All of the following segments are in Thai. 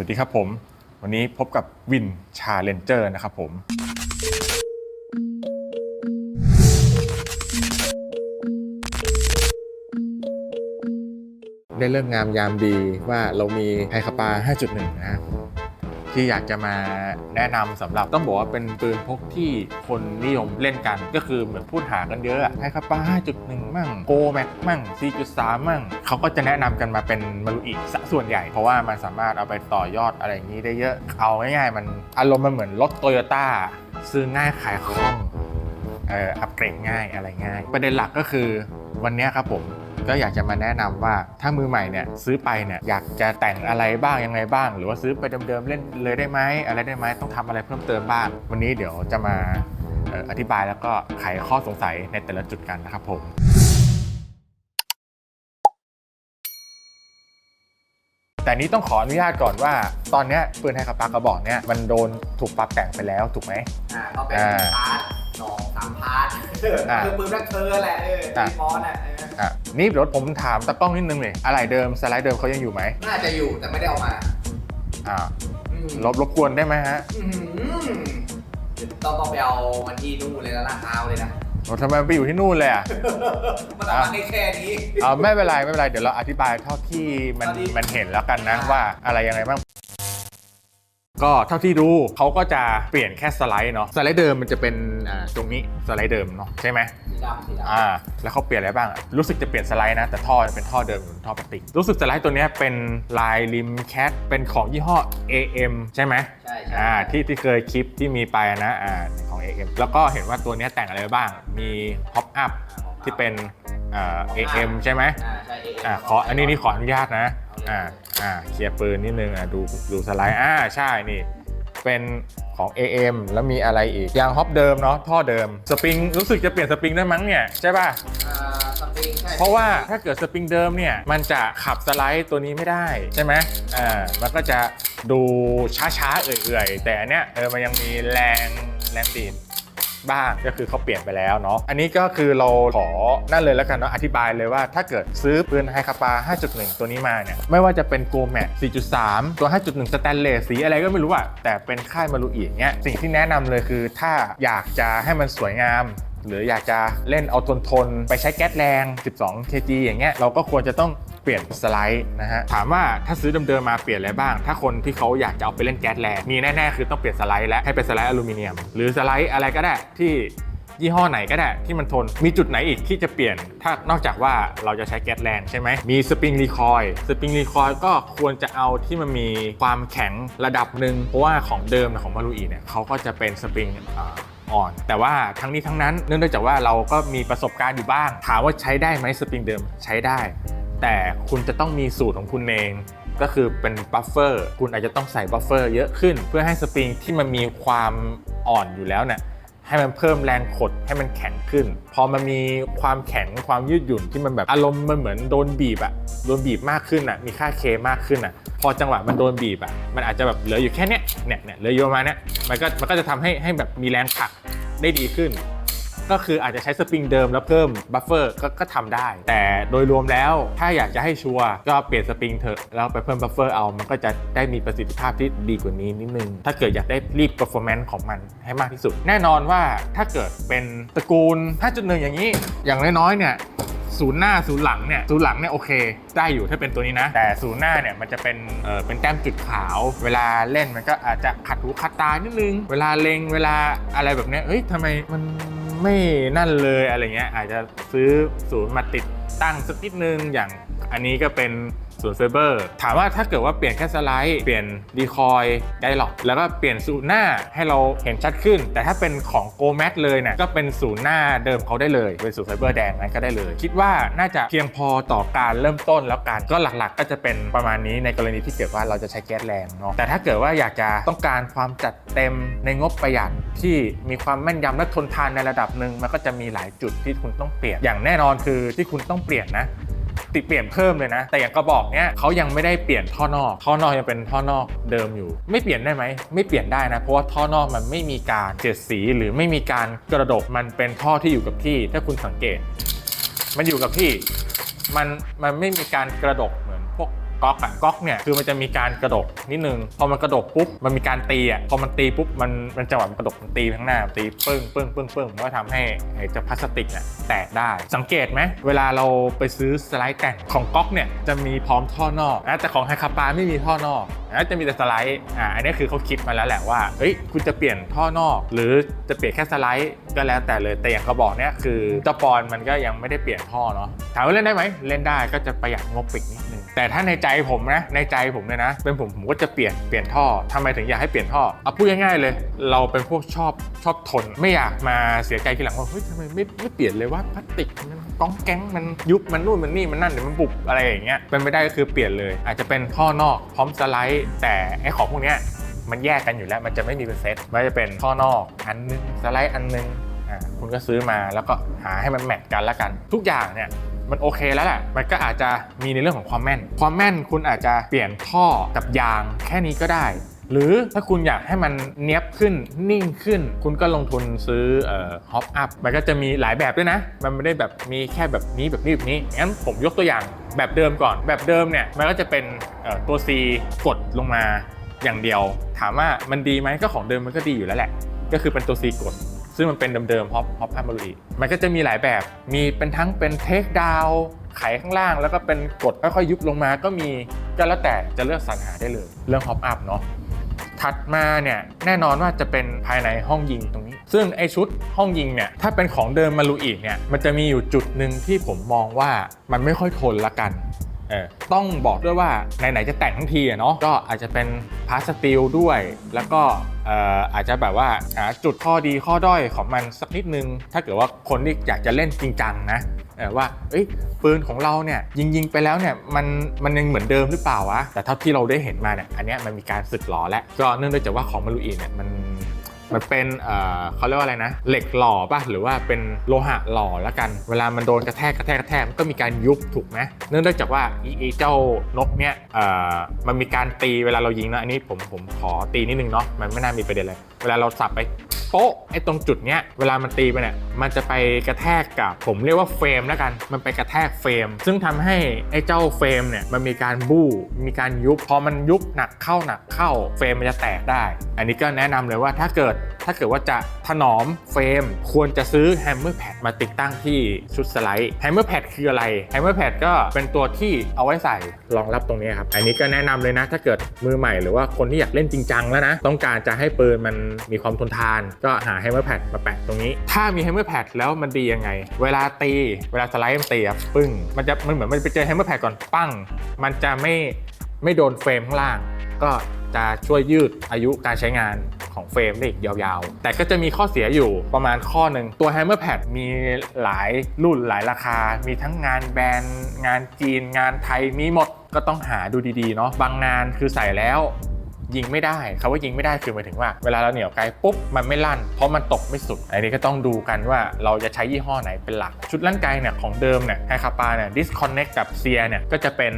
วัสดีครับผม วันนี้พบกับวินชาเลนเจอร์นะครับผมได้เลิกงามยามดีว่าเรามีไฮคาปา 5.1 นะครับ ที่อยากจะมาแนะนำสำหรับต้องบอกว่าเป็นปืนพกที่คนนิยมเล่นกัน ก็คือเหมือนพูดหากันเยอะอะไฮคาปา5.1 มั่งโกแม็กมั่ง 4.3 มั่งเขาก็จะแนะนำกันมาเป็นมารุอิซะส่วนใหญ่ เพราะว่ามันสามารถเอาไปต่อยอดอะไรอย่างนี้ได้เยอะ เอาง่ายๆมันอารมณ์มันเหมือนรถโตโยต้าซื้อง่ายขายคล่องเอ่ออัปเกรดง่ายอะไรง่าย ประเด็นหลักก็คือวันนี้ครับผม ก็อยากจะมาแนะนำว่าถ้ามือใหม่เนี่ยซื้อไปเนี่ยอยากจะแต่งอะไรบ้างยังไงบ้าง หรือว่าซื้อไปเดิมๆเล่นเลยได้ไหมอะไรได้ไหมต้องทำอะไรเพิ่มเติมบ้าง วันนี้เดี๋ยวจะมาเอ่ออธิบายแล้วก็ไขข้อสงสัยในแต่ละจุดกันนะครับผมแต่นี้ต้องขออนุญาตก่อนว่า ตอนเนี้ยปืนไฮคาปากระบอกเนี่ยมันโดนถูกปรับแต่งไปแล้วถูกไหมอ่าก็เป็นอ่าพาร์ท สองสามพาร์ทอ่าคือปืนแบล็คเธอร์แหละเอออ่าตีมอนอะเอออะนี่เดี๋ยวผมถามตะกล้องนิดนึงเลยอะไรเดิมสไลด์เดิมเขายังอยู่ไหมน่าจะอยู่แต่ไม่ได้เอามาอ่าอืมลบรบกวนได้ไหมฮะอื้อหือเดี๋ยวต้องต้องไปเอาวันที่นู่นเลยนะลาดพร้าวเลยนะโอ้ทำไมไปอยู่ที่นู่นเลยอะมันต้องมาในแค่นี้เอาไม่เป็นไรไม่เป็นไรเดี๋ยวเราอธิบายเท่าที่มันเท่าที่มันเห็นแล้วกันนะอ่าว่าอะไรยังไงบ้าง ก็เท่าที่ดูเขาก็จะเปลี่ยนแค่สไลด์เนาะสไลด์เดิมมันจะเป็นอ่าตรงนี้สไลด์เดิมเนาะใช่ไหมสีดำสีดำอ่าแล้วเขาเปลี่ยนอะไรบ้างอะรู้สึกจะเปลี่ยนสไลด์นะ แต่ท่อเป็นท่อเดิมอยู่ท่อพลาสติกรู้สึกสไลด์ตัวเนี้ยเป็นลายริมแคทเป็นของยี่ห้อ AM ใช่ไหมใช่ใช่อ่าที่ที่เคยคลิปที่มีไปนะอ่าของ AM แล้วก็เห็นว่าตัวเนี้ยแต่งอะไรไว้บ้างมีพ็อปอัพ ที่เป็นอ่า AM ใช่ไหมอ่าใช่ AM อ่าขออันนี้นี่ขออนุญาตนะอ่าอ่าเคลียร์ปืนนิดนึงอะดูดูสไลด์อ่าใช่นี่ เป็นของ AM แล้วมีอะไรอีกยางฮอปเดิมเนาะท่อเดิมสปริงรู้สึกจะเปลี่ยนสปริงได้มั้งเนี่ยใช่ป่ะอ่าสปริงใช่เพราะว่าถ้าเกิดสปริงเดิมเนี่ย มันจะขับสไลด์ตัวนี้ไม่ได้ใช่ไหมอ่ามันก็จะดูช้าๆ เอื่อยๆ แต่อันเนี้ยเออมันยังมีแรงแรงดีด บ้างก็คือเขาเปลี่ยนไปแล้วเนาะอันนี้ก็คือเราขอนั่นเลยแล้วกันเนาะอธิบายเลยว่าถ้าเกิดซื้อปืนไฮคาปา 5.1 ตัวนี้มาเนี่ยไม่ว่าจะเป็นโกแม4.3 ตัว 5.1 สแตนเลสสีอะไรก็ไม่รู้อะแต่เป็นค่ายมารุอีอย่างเงี้ยสิ่งที่แนะนำเลยคือถ้าอยากจะให้มันสวยงามหรืออยากจะเล่นเอาทนทนๆไปใช้แก๊สแรง 12 kg อย่างเงี้ย เราก็ควรจะต้อง ปลี่ยนสไลด์นะฮะถามว่าถ้าซื้อเดิมๆมาเปลี่ยนอะไรบ้าง ถ้าคนที่เขาอยากจะเอาไปเล่นแก๊สแรงมีแน่ๆคือต้องเปลี่ยนสไลด์และให้เป็นสไลด์อลูมิเนียม หรือสไลด์อะไรก็ได้ที่ยี่ห้อไหนก็ได้ที่มันทน มีจุดไหนอีกที่จะเปลี่ยน ถ้านอกจากว่าเราจะใช้แก๊สแรงใช่ไหม มีสปริงรีคอยล์สปริงรีคอยล์ก็ควรจะเอาที่มันมีความแข็งระดับหนึ่ง เพราะว่าของเดิมของมารุอีเนี่ยเขาก็จะเป็นสปริงอ่อ่อน แต่ว่าทั้งนี้ทั้งนั้นเนื่องจากว่าเราก็มีประสบการณ์อยู่บ้าง ถามว่าใช้ได้ไหมสปริงเดิมใช้ได้ แต่คุณจะต้องมีสูตรของคุณเอง ก็คือเป็นบัฟเฟอร์คุณอาจจะต้องใส่บัฟเฟอร์เยอะขึ้น เพื่อให้สปริงที่มันมีความอ่อนอยู่แล้วเนี่ยให้มันเพิ่มแรงขดให้มันแข็งขึ้น พอมันมีความแข็งความยืดหยุ่นที่มันแบบอารมณ์มันเหมือนโดนบีบอะโดนบีบมากขึ้นอะมีค่าเคมากขึ้นอะพอจังหวะมันโดนบีบอะมันอาจจะแบบเหลืออยู่แค่เนี้ยเนี่ยเนี่ยเหลืออยู่ประมาณเนี้ยมันก็มันก็จะทำให้ให้แบบมีแรงผลักได้ดีขึ้น ก็คืออาจจะใช้สปริงเดิมแล้วเพิ่มบัฟเฟอร์ก็ก็ทำได้ แต่โดยรวมแล้วถ้าอยากจะให้ชัวร์ก็เปลี่ยนสปริงเถอะแล้วไปเพิ่มบัฟเฟอร์เอามันก็จะได้มีประสิทธิภาพที่ดีกว่านี้นิดนึง ถ้าเกิดอยากได้รีบ performance ของมันให้มากที่สุด แน่นอนว่าถ้าเกิดเป็นตระกูล 5.1 อย่างนี้ อย่างน้อยๆเนี่ยศูนย์หน้าศูนย์หลังเนี่ยศูนย์หลังเนี่ยโอเค ได้อยู่ถ้าเป็นตัวนี้นะ แต่ศูนย์หน้าเนี่ยมันจะเป็นเออเป็นแต้มจุดขาว เวลาเล่นมันก็อาจจะขัดหูขัดตานิดนึง เวลาเลงเวลาอะไรแบบเนี้ยเฮ้ยทำไมมัน ไม่นั่นเลยอะไรเงี้ยอาจจะซื้อศูนย์มาติดตั้งสักนิดนึงอย่างอันนี้ก็เป็น ศูนเฟเบอร์ถามว่าถ้าเกิดว่าเปลี่ยนแค่สไลด์เปลี่ยนดีคอยได้หรอกแล้วก็เปลี่ยนศูนย์หน้าให้เราเห็นชัดขึ้น แต่ถ้าเป็นของโกแม t เลยเนี่ยก็เป็นศูนย์หน้าเดิมเขาได้เลย เป็นศูนย์ไฟเบอร์แดงนั้นก็ได้เลย คิดว่าน่าจะเพียงพอต่อการเริ่มต้นแล้วกันก็หลักๆ ก็จะเป็นประมาณนี้ในกรณีที่เกิดว่าเราจะใช้แก๊สแรงเนาะแต่ถ้าเกิดว่าอยากจะต้องการความจัดเต็มในงบประหยัดที่มีความแม่นยำและทนทานในระดับหนึ่งมันก็จะมีหลายจุดที่คุณต้องเปลี่ยนอย่างแน่นอนคือที่คุณต้องเปลี่ยนนะ ติดเปลี่ยนเพิ่มเลยนะ แต่อย่างกระบอกเนี้ยเขายังไม่ได้เปลี่ยนท่อนอก ท่อนอกยังเป็นท่อนอกเดิมอยู่ ไม่เปลี่ยนได้ไหมไม่เปลี่ยนได้นะ เพราะว่าท่อนอกมันไม่มีการเจ็ดสีหรือไม่มีการกระดกมันเป็นท่อที่อยู่กับที่ ถ้าคุณสังเกต มันอยู่กับที่มันมันไม่มีการกระดก ก๊อกอะก๊อกเนี่ยคือมันจะมีการกระดกนิดนึง พอมันกระดกปุ๊บมันมีการตีอะพอมันตีปุ๊บมันมันจังหวะมันกระดกมันตีไปข้างหน้าตีปึ้งปึ้งปึ้งปึ้งมันก็ทำให้ไอ้จ้าพลาสติกเนี่ยแตกได้ สังเกตไหมเวลาเราไปซื้อสไลด์แต่งของก๊อกเนี่ยจะมีพร้อมท่อนอกนะแต่ของไฮคาปาไม่มีท่อนอกนะจะมีแต่สไลด์อ่าอันนี้คือเขาคิดมาแล้วแหละว่าเฮ้ยคุณจะเปลี่ยนท่อนอก หรือจะเปลี่ยนแค่สไลด์ก็แล้วแต่เลยแต่อย่างกระบอกเนี่ยคือเจ้าปอนมันก็ยังไม่ได้เปลี่ยนท่อเนาะถามว่าเล่นได้ไหมเล่นได้ก็จะประหยัดงบปิกนิด แต่ถ้าในใจผมนะในใจผมเนี่ยนะ เป็นผมผมก็จะเปลี่ยนเปลี่ยนท่อทำไมถึงอยากให้เปลี่ยนท่อเอาพูดง่ายๆเลย เราเป็นพวกชอบชอบทน ไม่อยากมาเสียใจทีหลังว่าเฮ้ยทำไมไม่ไม่เปลี่ยนเลยว่าพลาสติกมันก้องแก๊งมันยุบมันนู่นมันนี่มันนั่นเดี๋ยวมันบุบอะไรอย่างเงี้ยเป็นไม่ได้ก็คือเปลี่ยนเลย อาจจะเป็นท่อนอกพร้อมสไลด์ แต่ไอ้ของพวกเนี้ยมันแยกกันอยู่แล้ว มันจะไม่มีเป็นเซตมันจะเป็นท่อนอกอันนึงสไลด์อันนึงอ่าคุณก็ซื้อมาแล้วก็หาให้มันแมทกันละกัน ทุกอย่างเนี่ย มันโอเคแล้วแหละ มันก็อาจจะมีในเรื่องของความแม่น ความแม่นคุณอาจจะเปลี่ยนท่อกับยางแค่นี้ก็ได้ หรือถ้าคุณอยากให้มันเนี้ยบขึ้นนิ่งขึ้น คุณก็ลงทุนซื้ออฮอปอัพมันก็จะมีหลายแบบด้วยนะ มันไม่ได้แบบมีแค่แบบนี้แบบนี้แบบนี้งั้นผมยกตัวอย่างแบบเดิมก่อน แบบเดิมเนี่ยมันก็จะเป็นตัว C กดลงมาอย่างเดียว ถามว่ามันดีไหมก็ของเดิมมันก็ดีอยู่แล้วแหละ ก็คือเป็นตัว C กด ซึ่งมันเป็นเดิมๆฮอปฮอปอัพมาลุยมันก็จะมีหลายแบบ มีเป็นทั้งเป็นเทคดาวไขข้างล่าง แล้วก็เป็นกดค่อยๆยุบลงมาก็มีก็แล้วแต่จะเลือกสรรหาได้เลย เรื่องฮอปอัพเนาะถัดมาเนี่ยแน่นอนว่าจะเป็นภายในห้องยิงตรงนี้ ซึ่งไอชุดห้องยิงเนี่ยถ้าเป็นของเดิมมาลูอีกเนี่ยมันจะมีอยู่จุดหนึ่งที่ผมมองว่ามันไม่ค่อยทนละกัน เออต้องบอกด้วยว่าไหนๆจะแต่งทั้งทีอะเนาะก็อาจจะเป็นพาสตีลด้วย แล้วก็เอ่ออาจจะแบบว่าหาจุดข้อดีข้อด้อยของมันสักนิดนึง ถ้าเกิดว่าคนที่อยากจะเล่นจริงจังนะเออว่าเอ้ยปืนของเราเนี่ยยิงยิงไปแล้วเนี่ยมันมันยังเหมือนเดิมหรือเปล่าวะแต่เท่าที่เราได้เห็นมาเนี่ยอันเนี้ยมันมีการสึกหลอแล้วก็เนื่องด้วยจากว่าของมารุอีเนี่ยมัน มันเป็นเอ่อเขาเรียกว่าอะไรนะ เหล็กหล่อป่ะหรือว่าเป็นโลหะหล่อแล้วกัน เวลามันโดนกระแทกกระแทกกระแทกมันก็มีการยุบถูกไหมเนื่องด้วยจากว่าอีเจ้านกเนี่ยเอ่อมันมีการตีเวลาเรายิงนะอันนี้ผมผมขอตีนิดนึงเนาะมันไม่น่ามีประเด็นเลยเวลาเราสับไป โป๊ะไอ้ตรงจุดเนี้ยเวลามันตีไปเนี่ยมันจะไปกระแทกกับผมเรียกว่าเฟรมแล้วกัน มันไปกระแทกเฟรม ซึ่งทำให้ไอ้เจ้าเฟรมเนี่ยมันมีการบู้มีการยุบพอมันยุบหนักเข้าหนักเข้าเฟรมมันจะแตกได้ อันนี้ก็แนะนำเลยว่าถ้าเกิดถ้าเกิดว่าจะถนอมเฟรม ควรจะซื้อแฮมเมอร์แพดมาติดตั้งที่ชุดสไลด์แฮมเมอร์แพดคืออะไรแฮมเมอร์แพดก็เป็นตัวที่เอาไว้ใส่รองรับตรงนี้ครับ อันนี้ก็แนะนำเลยนะ ถ้าเกิดมือใหม่หรือว่าคนที่อยากเล่นจริงจังแล้วนะ ต้องการจะให้ปืนมันมีความทนทาน ก็หาแฮมเมอร์แพดมาแปะตรงนี้ ถ้ามีแฮมเมอร์แพดแล้วมันดียังไง เวลาตีเวลาสไลด์มันตีอะปึ้งมันจะมันเหมือนมันไปเจอแฮมเมอร์แพดก่อนปั้ง มันจะไม่ไม่โดนเฟรมข้างล่าง ก็ จะช่วยยืดอายุการใช้งานของเฟรมได้อีกยาวๆ แต่ก็จะมีข้อเสียอยู่ประมาณข้อหนึ่งตัว Hammer Pad มีหลายรุ่นหลายราคา มีทั้งงานแบรนด์ งานจีน งานไทยมีหมดก็ต้องหาดูดีๆเนาะบางงานคือใส่แล้ว ยิงไม่ได้คำว่ายิงไม่ได้คือหมายถึงว่า เวลาเราเหนี่ยวไกลปุ๊บมันไม่ลั่น เพราะมันตกไม่สุด อันนี้ก็ต้องดูกันว่าเราจะใช้ยี่ห้อไหนเป็นหลัก ชุดลั่นไกลเนี่ยของเดิมเนี่ยไฮคาปาเนี่ย disconnect กับเซียเนี่ยก็จะเป็น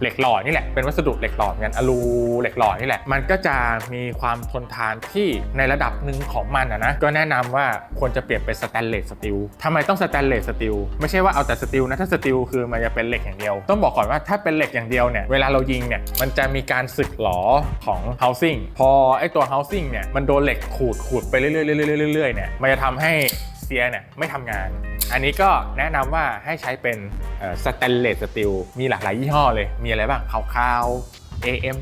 เหล็กหล่อนี่แหละเป็นวัสดุเหล็กหล่อเหมือนกันอลูเหล็กหล่อนี่แหละ มันก็จะมีความทนทานที่ในระดับหนึ่งของมันอะนะก็แนะนำว่าควรจะเปลี่ยนเป็นสแตนเลสสตีลทำไมต้องสแตนเลสสตีลไม่ใช่ว่าเอาแต่สตีลนะถ้าสตีลคือมันจะเป็นเหล็กอย่างเดียว ต้องบอกก่อนว่าถ้าเป็นเหล็กอย่างเดียวเนี่ยเวลาเรายิงเนี่ยมันจะมีการสึกหลอของ housing พอไอตัว housing เนี่ยมันโดนเหล็กขูดขูดไปเรื่อยๆเรื่อยๆเรื่อยๆเนี่ยมันจะทำให้เซียเนี่ยไม่ทำงาน อันนี้ก็แนะนำว่าให้ใช้เป็นสแตนเลสสตีลมีหลากหลายยี่ห้อเลยมีอะไรบ้างคาวๆ AM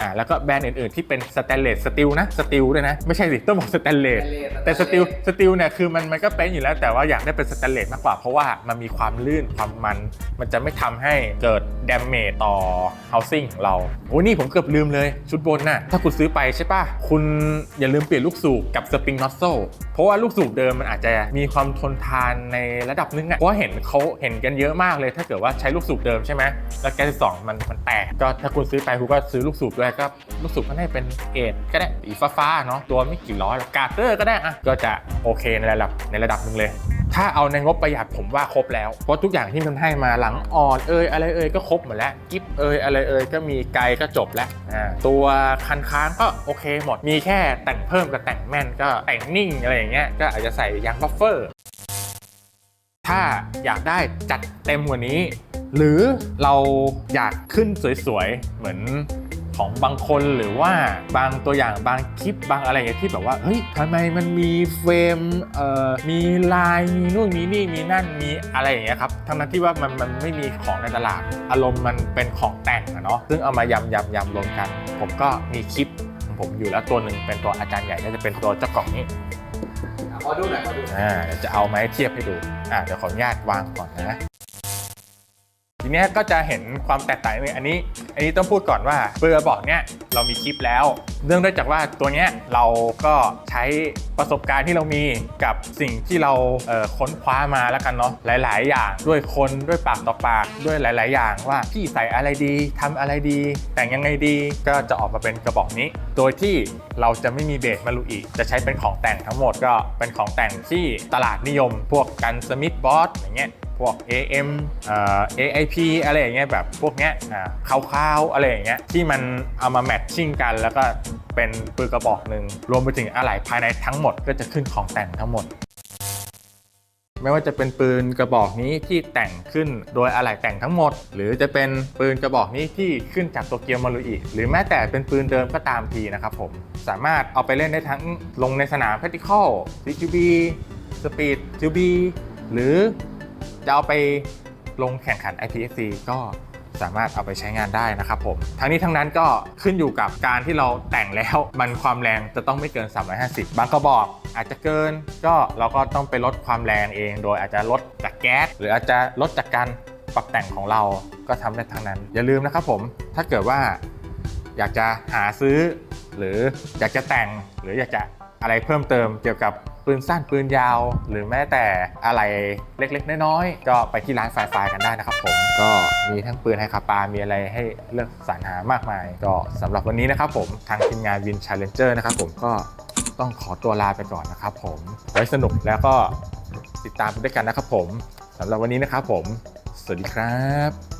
อ่าแล้วก็แบรนด์อื่นๆที่เป็นสแตนเลสสตีลนะสตีลด้วยนะ ไม่ใช่สิต้องบอกสแตนเลสแต่สตีลสตีลเนี่ยคือมันมันก็เป็นอยู่แล้วแต่ว่าอยากได้เป็นสแตนเลสมากกว่าเพราะว่ามันมีความลื่นความมัน มันจะไม่ทำให้เกิดด a มเมจต่อ housing ของเราโอ้นี่ผมเกือบลืมเลย ชุดบนน่ะถ้าคุณซื้อไปใช่ปะคุณอย่าลืมเปลี่ยนลูกสูบกับสปริงน็อตโซเพราะว่าลูกสูบเดิมมันอาจจะมีความทนทานในระดับนึงอะเพราะว่าเห็นเขาเห็นกันเยอะมากเลย ถ้าเกิดว่าใช้ลูกสูบเดิมใช่ไหมแล้วแก๊สสองมันมันแตกก็ถ้าคุณซื้อไปคุณก็ซื้อลูกสูบด้วยก็ลูกสูบก็ได้เป็นเอทก็ได้สีฟ้าๆเนาะตัวไม่กี่ร้อยหรอกกาเตอร์ก็ได้อะก็จะโอเคในระดับในระดับหนึ่งเลย ถ้าเอาในงบประหยัดผมว่าครบแล้วเพราะทุกอย่างที่มันให้มาหลังอ่อนเอยอะไรเอยก็ครบหมดแล้วกิฟเอยอะไรเอยก็มีไกลก็จบแล้วอ่าตัวคันค้างก็โอเคหมดมีแค่แต่งเพิ่มกับแต่งแม่นก็แต่งนิ่งอะไรอย่างเงี้ยก็อาจจะใส่ยางบัฟเฟอร์ถ้าอยากได้จัดเต็มกว่านี้ หรือเราอยากขึ้นสวยๆ เหมือน ของบางคนหรือว่าบางตัวอย่างบางคลิปบางอะไรอย่างเงี้ยที่แบบว่าเฮ้ยทำไมมันมีเฟรมเอ่อมีลายมีนู่นมีนี่มีนั่นมีอะไรอย่างเงี้ยครับทั้งนั้นที่ว่ามันมันไม่มีของในตลาด อารมณ์มันเป็นของแต่งอะเนาะซึ่งเอามายำยำยำรวมกัน ผมก็มีคลิปของผมอยู่แล้วตัวหนึ่งเป็นตัวอาจารย์ใหญ่ก็จะเป็นตัวเจ้ากล่องนี้อะขอดูหน่อยขอดูหน่อยอ่าเดี๋ยวจะเอามาให้เทียบให้ดูอ่าเดี๋ยวขออนุญาตวางก่อนนะ ทีเนี้ยก็จะเห็นความแตกต่างเลยอันนี้ อันนี้ต้องพูดก่อนว่าเปลือกระบอกเนี้ยเรามีคลิปแล้ว เนื่องด้วยจากว่าตัวเนี้ยเราก็ใช้ประสบการณ์ที่เรามีกับสิ่งที่เราเค้นคว้ามาแล้วกันเนาะหลาย ๆ อย่างด้วยคนด้วยปากต่อปากด้วยหลาย ๆ อย่างว่าพี่ใส่อะไรดีทำอะไรดี แต่งยังไงดีก็จะออกมาเป็นกระบอกนี้ โดยที่เราจะไม่มีเบสมาลูอีกจะใช้เป็นของแต่งทั้งหมดก็เป็นของแต่งที่ตลาดนิยม พวกกันสมิธบอสอย่างเงี้ย พวก AM เอ่อ AIP อะไรอย่างเงี้ยแบบพวกเนี้ยอ่าคร่าวๆ อะไรอย่างเงี้ยที่มันเอามาแมทชิ่งกัน แล้วก็เป็นปืนกระบอกหนึ่งรวมไปถึงอะไหล่ภายในทั้งหมดก็จะขึ้นของแต่งทั้งหมดไม่ว่าจะเป็นปืนกระบอกนี้ที่แต่งขึ้นโดยอะไหล่แต่งทั้งหมด หรือจะเป็นปืนกระบอกนี้ที่ขึ้นจากโตเกียวมารุอิหรือแม้แต่เป็นปืนเดิมก็ตามทีนะครับผม สามารถเอาไปเล่นได้ทั้งลงในสนาม Practical CQB Speed QB หรือ จะเอาไปลงแข่งขัน IPSC ก็สามารถเอาไปใช้งานได้นะครับผม ทั้งนี้ทั้งนั้นก็ขึ้นอยู่กับการที่เราแต่งแล้ว มันความแรงจะต้องไม่เกิน 350 บางกระบอกอาจจะเกินก็เราก็ต้องไปลดความแรงเอง โดยอาจจะลดจากแก๊สหรืออาจจะลดจากการปรับแต่งของเราก็ทำได้ทั้งนั้น อย่าลืมนะครับผมถ้าเกิดว่าอยากจะหาซื้อ หรืออยากจะแต่งหรืออยากจะ อะไรเพิ่มเติมเกี่ยวกับปืนสั้นปืนยาว หรือแม้แต่อะไรเล็กๆ น้อยๆ ก็ไปที่ร้านไฟไฟกันได้นะครับผมก็มีทั้งปืนไฮคาปา มีอะไรให้เลือกสรรหามากมาย ก็สำหรับวันนี้นะครับผมทางทีมงานวินชาเลนเจอร์นะครับผมก็ต้องขอตัวลาไปก่อนนะครับผมไว้สนุกแล้วก็ติดตามด้วยกันนะครับผมสำหรับวันนี้นะครับผม สวัสดีครับ